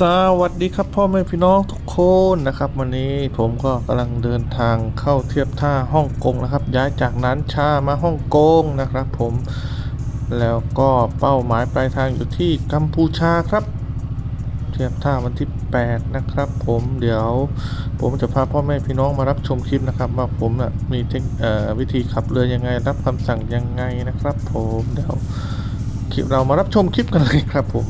สวัสดีครับพ่อแม่พี่น้องทุกคนนะครับ วันนี้ผมก็กำลังเดินทางเข้าเทียบท่าฮ่องกงนะครับ ย้ายจากนั้นชามาฮ่องกงนะครับ ผมแล้วก็เป้าหมายปลายทางอยู่ที่กัมพูชาครับ เทียบท่าวันที่ 8 นะครับ ผมเดี๋ยว ผมจะพาพ่อแม่พี่น้องมารับชมคลิปนะครับ ว่าผมนะ่ะมีเทควิธีขับเรือยังไง รับคำสั่งยังไงนะครับ ผมเดี๋ยวคลิปเรามารับชมคลิปกันเลยครับผม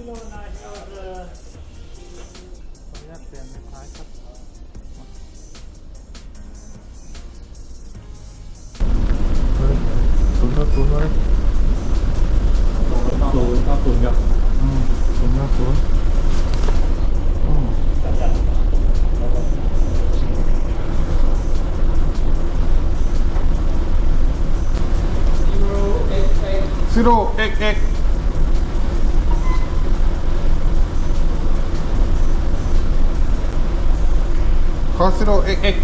กิโลนากิโลเรือขออนุญาตเปลี่ยนไม้พายครับศูนย์ก็ศูนย์เลยศูนย์ก็ศูนย์ครับอืมศูนย์ก็ศูนย์อืมซีโร่เอ็กเอ็ก ขอซีโร่เอ็ก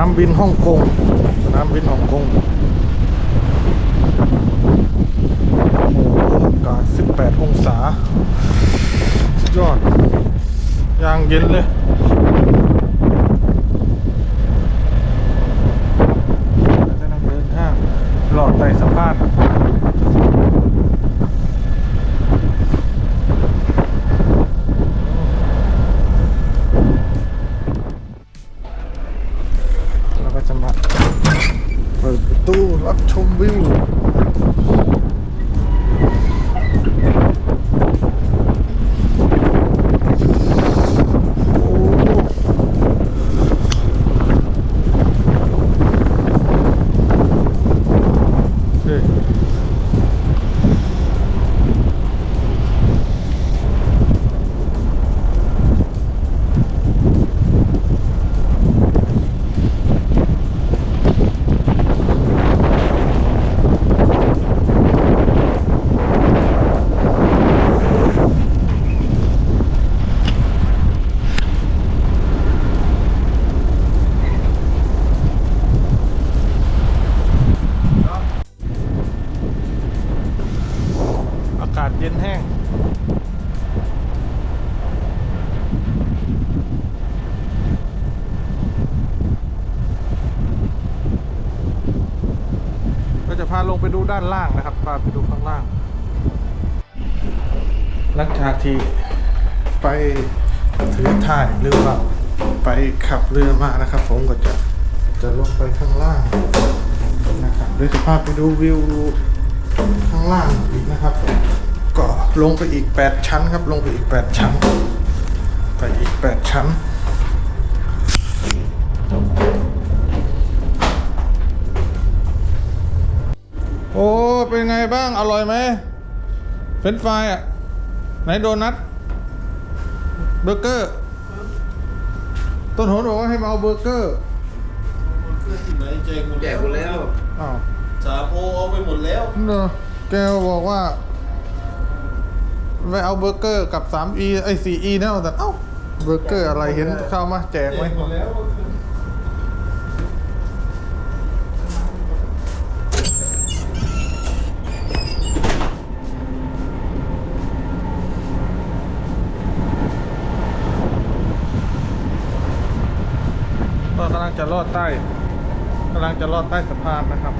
ามบินฮ่องกง สนามบินฮ่องกงโอ้โหอากาศ18 องศา สุดยอด ยางเย็นเลย เย็นแห้ง ก็จะพาลงไปดูด้านล่างนะครับ พาไปดูข้างล่าง หลังจากที่ไปถือถ่ายหรือว่าไปขับเรือมานะครับ ผมก็จะจะลงไปข้างล่างนะครับเดี๋ยวจะพาไปดูวิวข้างล่างอีกนะครับ ก็ลงไปอีก 8 ชั้นครับ ลงไปอีก 8 ชั้น ไปอีก 8 ชั้นโอ้เป็นไงบ้างอร่อยไหมเฟรนช์ฟรายอะ ไหนโดนัทเบอร์เกอร์ ต้นหนบอกว่าให้มาเอาเบอร์เกอร์ไหนแจกหมดแจกหมดแล้วอ้าวสามโอเอาไปหมดแล้ว เนอะแกบอกว่า ไปเอาเบอร์เกอร์กับ 3E ไอ้ 4E นะแต่เอ้าเบอร์เกอร์อะไรเห็นเข้ามาแจกไหมก็กำลังจะลอดใต้กำลังจะลอดใต้สะพานนะครับ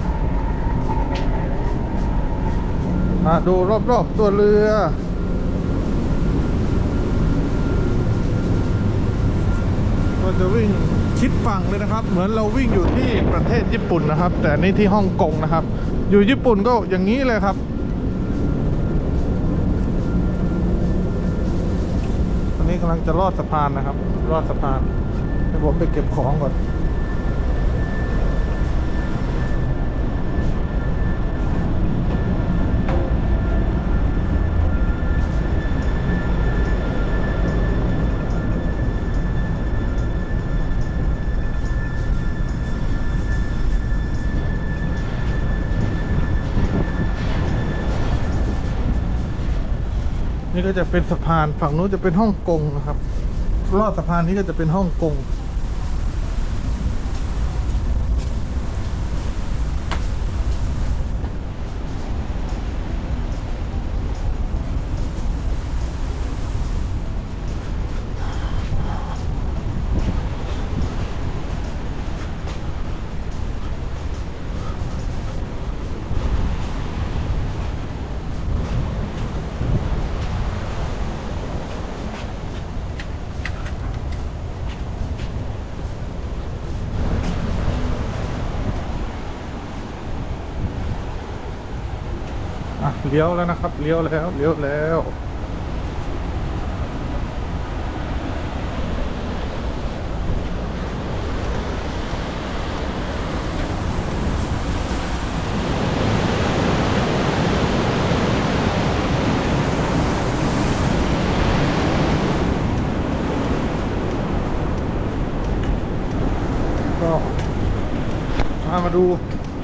มาดูรอบๆตัวเรือ เราจะวิ่งชิดฝั่งเลยนะครับ เหมือนเราวิ่งอยู่ที่ประเทศญี่ปุ่นนะครับ แต่นนี่ที่ฮ่องกงนะครับ อยู่ญี่ปุ่นก็อย่างนี้เลยครับตอนนี้กำลังจะลอดสะพานนะครับลอดสะพานให้ผมไปเก็บของก่อน นี่ก็จะเป็นสะพานฝั่งนู้นจะเป็นฮ่องกงนะครับลอดสะพานนี้ก็จะเป็นฮ่องกง เลี้ยวแล้วนะครับ เลี้ยวแล้ว เลี้ยวแล้ว ก็พามาดู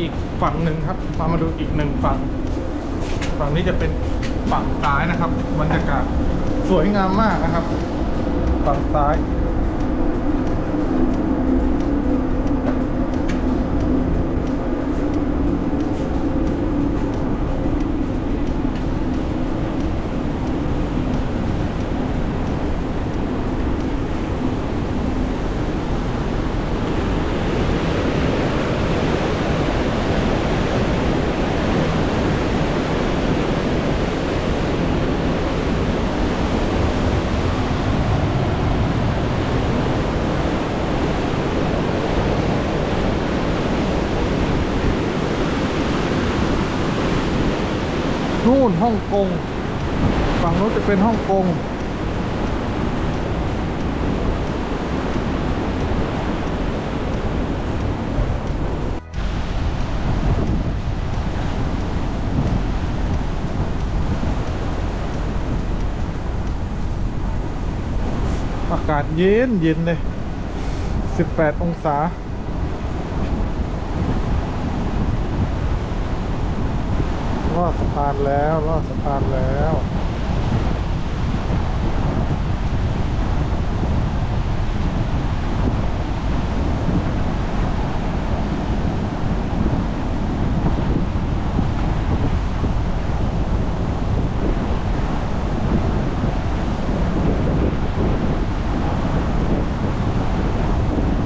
อีกฝั่งหนึ่งครับพามาดูอีกหนึ่งฝั่ง ฝั่งนี้จะเป็นฝั่งซ้ายนะครับบรรยากาศสวยงามมากนะครับ ฝั่งซ้าย นู่นฮ่องกงฝั่งนู้นจะเป็นฮ่องกงอากาศเย็นเย็นเลย 18 องศา ลอดสะพานแล้วลอดสะพานแล้ว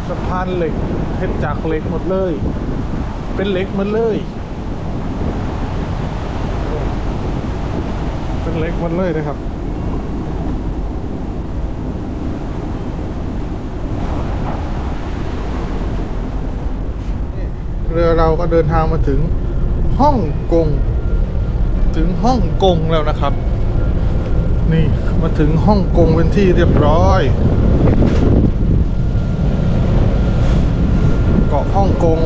สะพานเหล็กเพชรจากเหล็กหมดเลย เป็นเหล็กหมดเลย เล็กวันเลยนะครับเรือเราก็เดินทางมาถึงฮ่องกง ถึงฮ่องกงแล้วนะครับ นี่มาถึงฮ่องกงเป็นที่เรียบร้อย เกาะฮ่องกง